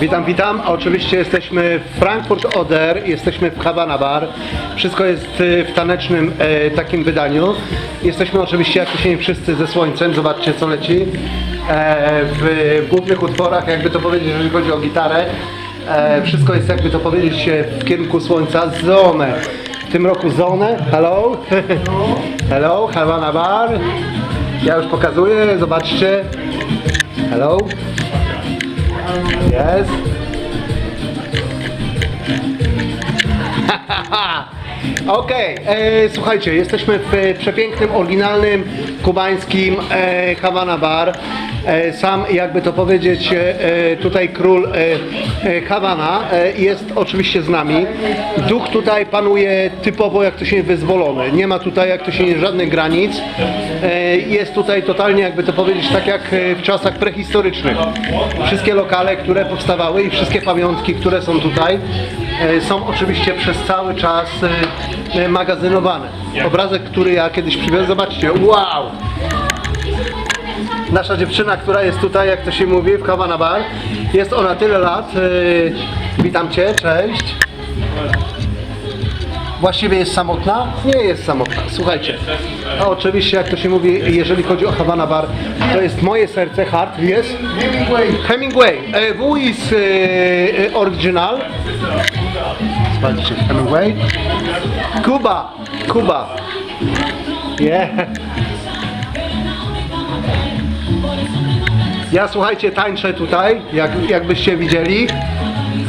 Witam, witam. Oczywiście jesteśmy w Frankfurt Oder, jesteśmy w Havana Bar. Wszystko jest y, w tanecznym e, takim wydaniu. Jesteśmy oczywiście jak się wszyscy ze słońcem. Zobaczcie co leci. E, w głównych utworach, jakby to powiedzieć, jeżeli chodzi o gitarę. E, wszystko jest jakby to powiedzieć w kierunku słońca. Zonę. W tym roku zonę. Hello. Hello, Havana Bar. Ja już pokazuję, zobaczcie. Hello. Jest. Okej, e, słuchajcie, jesteśmy w e, przepięknym, oryginalnym, kubańskim e, Havana Bar. E, sam, jakby to powiedzieć, e, e, tutaj król e, e, Havana e, jest oczywiście z nami. Duch tutaj panuje typowo, jak to się wyzwolony. Nie ma tutaj, jak to się żadnych granic. E, jest tutaj totalnie, jakby to powiedzieć, tak jak e, w czasach prehistorycznych. Wszystkie lokale, które powstawały i wszystkie pamiątki, które są tutaj, są oczywiście przez cały czas e, e, magazynowane. Obrazek, który ja kiedyś przywiozłem, zobaczcie, wow! Nasza dziewczyna, która jest tutaj, jak to się mówi, w Havana Bar, jest ona tyle lat. e, Witam Cię, cześć. Właściwie jest samotna? Nie jest samotna. Słuchajcie, a oczywiście jak to się mówi, jeżeli chodzi o Havana Bar, to jest moje serce, hard, jest? Hemingway. Hemingway. E, who is e, e, original? Zobaczcie, Hemingway. Kuba. Kuba. Yeah. Ja słuchajcie, tańczę tutaj, jak, jakbyście widzieli.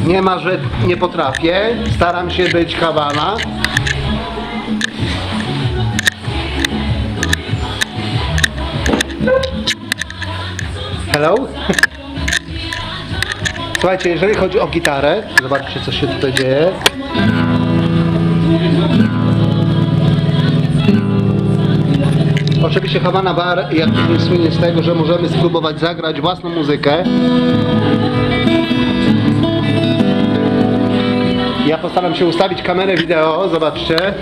Nie ma, że nie potrafię. Staram się być Hawana. Hello? Słuchajcie, jeżeli chodzi o gitarę, zobaczcie co się tutaj dzieje. Oczywiście Havana Bar jak nie słynie z tego, że możemy spróbować zagrać własną muzykę. Ja postaram się ustawić kamerę wideo, zobaczcie.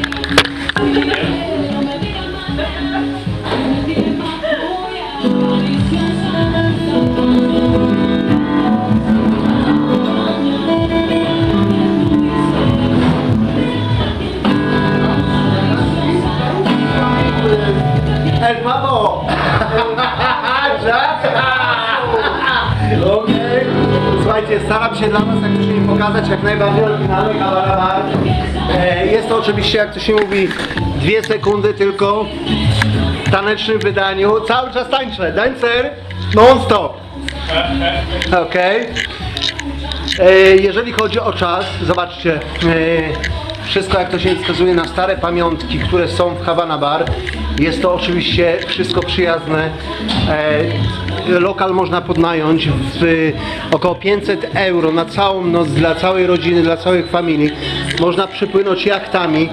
Słuchajcie, staram się dla Was jak pokazać jak najbardziej oryginalny Havana Bar. E, Jest to oczywiście, jak to się mówi, dwie sekundy tylko w tanecznym wydaniu. Cały czas tańczę, dancer non stop. Okej. E, Jeżeli chodzi o czas, zobaczcie, e, wszystko jak to się wskazuje na stare pamiątki, które są w Havana Bar. Jest to oczywiście wszystko przyjazne. E, Lokal można podnająć w około 500 euro na całą noc dla całej rodziny, dla całej familii. Można przypłynąć jachtami.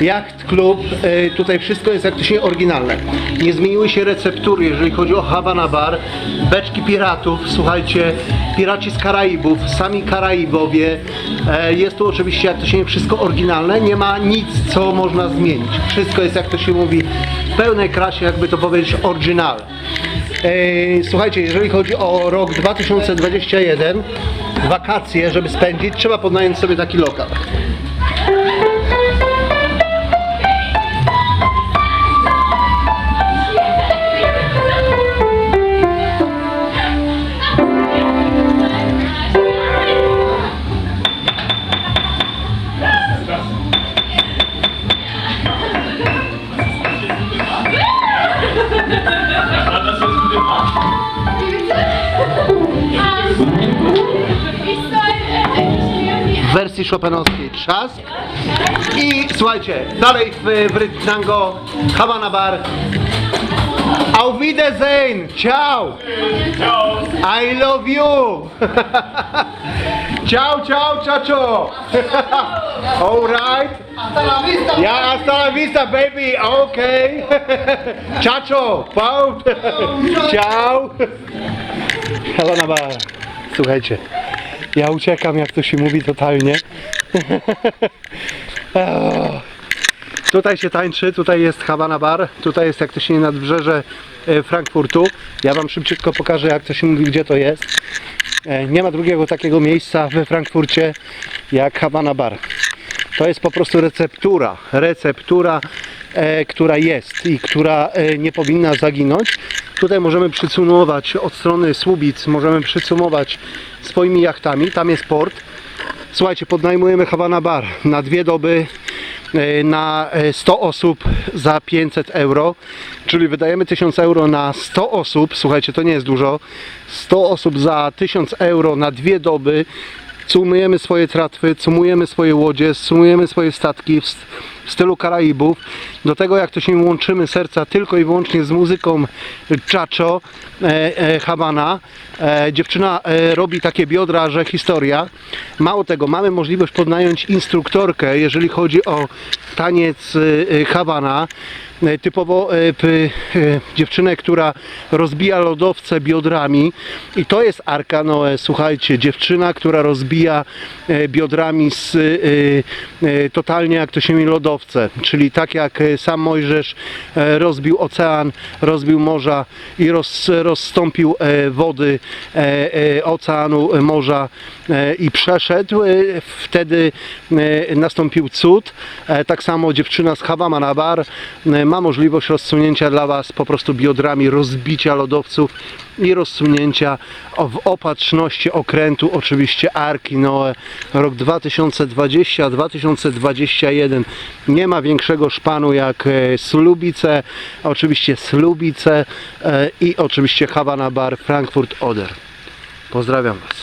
Jacht klub, e, tutaj wszystko jest jak to się oryginalne. Nie zmieniły się receptury, jeżeli chodzi o Havana Bar. Beczki piratów, słuchajcie, piraci z Karaibów, sami Karaibowie. E, Jest tu oczywiście jak to się wszystko oryginalne, nie ma nic co można zmienić. Wszystko jest jak to się mówi w pełnej krasie, jakby to powiedzieć, oryginal. E, Słuchajcie, jeżeli chodzi o rok 2021, wakacje, żeby spędzić, trzeba podnająć sobie taki lokal. Wersji chopinowskiej Trzask. I słuchajcie, dalej w, w rytm tango Havana Bar. Auf Wiedersehen! Ciao! I love you! ciao, ciao, ciao! Alright? Ja, hasta la vista, baby! Okay! Ciao, pau! Ciao! Havana Bar. Słuchajcie, ja uciekam, jak to się mówi totalnie. Tutaj się tańczy, tutaj jest Havana Bar, tutaj jest jak to się nadbrzeże e, Frankfurtu. Ja Wam szybciutko pokażę jak to się mówi, gdzie to jest. E, Nie ma drugiego takiego miejsca we Frankfurcie jak Havana Bar. To jest po prostu receptura, receptura, e, która jest i która e, nie powinna zaginąć. Tutaj możemy przycumować od strony Słubic, możemy przycumować swoimi jachtami, tam jest port. Słuchajcie, podnajmujemy Havana Bar. Na dwie doby e, na e, 100 osób za 500 euro, czyli wydajemy 1000 euro na 100 osób, słuchajcie, to nie jest dużo, 100 osób za 1000 euro na dwie doby, cumujemy swoje tratwy, cumujemy swoje łodzie, sumujemy swoje statki w, st- w stylu Karaibów, do tego jak to się łączymy serca tylko i wyłącznie z muzyką Chacho e, e, Habana. E, dziewczyna e, robi takie biodra, że historia. Mało tego, mamy możliwość podnająć instruktorkę, jeżeli chodzi o taniec e, e, Habana. E, Typowo e, p, e, dziewczynę, która rozbija lodowce biodrami i to jest Arka Noe, słuchajcie, dziewczyna, która rozbija e, biodrami z, e, e, totalnie jak to się mi lodowce, czyli tak jak e, sam Mojżesz e, rozbił ocean, rozbił morza i roz, rozstąpił e, wody oceanu, morza i przeszedł, wtedy nastąpił cud. Tak samo dziewczyna z Havana Bar e, ma możliwość rozsunięcia dla Was po prostu biodrami, rozbicia lodowców i rozsunięcia w opatrzności okrętu oczywiście Arki Noe rok 2020-2021 nie ma większego szpanu jak e, Slubice oczywiście Slubice e, i oczywiście Havana Bar Frankfurt Oder pozdrawiam Was